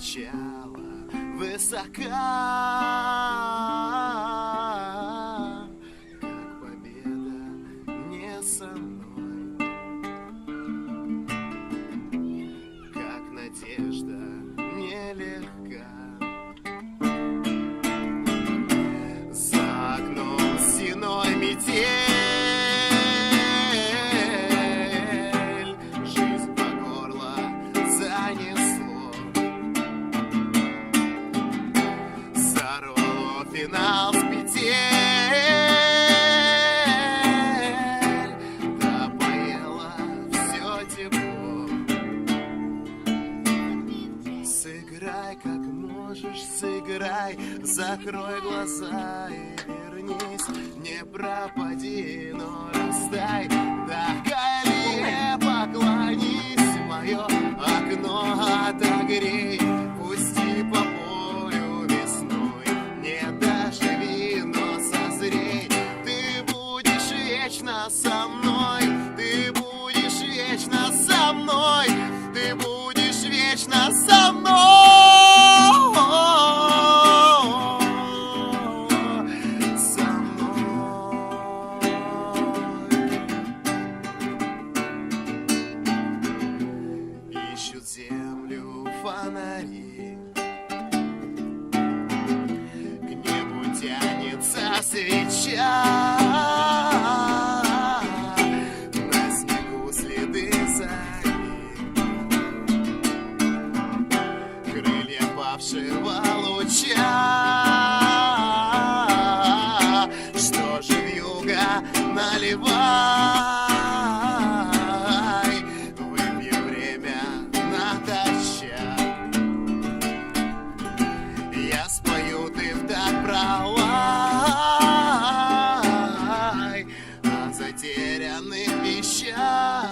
сначала высока, как победа не со мной, как надежда нелегка. Сорвало финал с петель, да поела все тепло. Сыграй, как можешь, сыграй, закрой глаза и вернись, не пропади, но растай, вечно со мной, ты будешь вечно со мной, ты будешь вечно со мной. Со мной. Землю фонари К небу тянется свеча вьюга наливай. Выпьем время натощак я спою, ты в пролай. О затерянных вещах.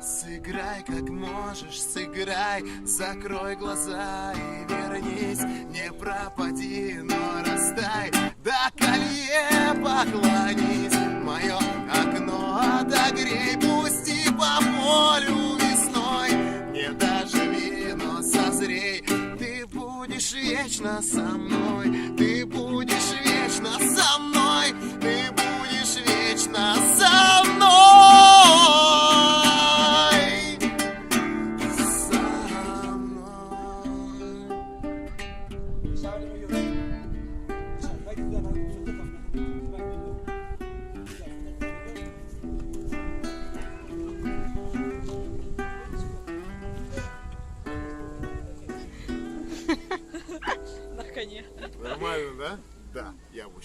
Сыграй, как можешь, сыграй. Закрой глаза и вернись. Не пропади, но растай вечно со мной. Ты Коне. Нормально, да? Да, я мужчина.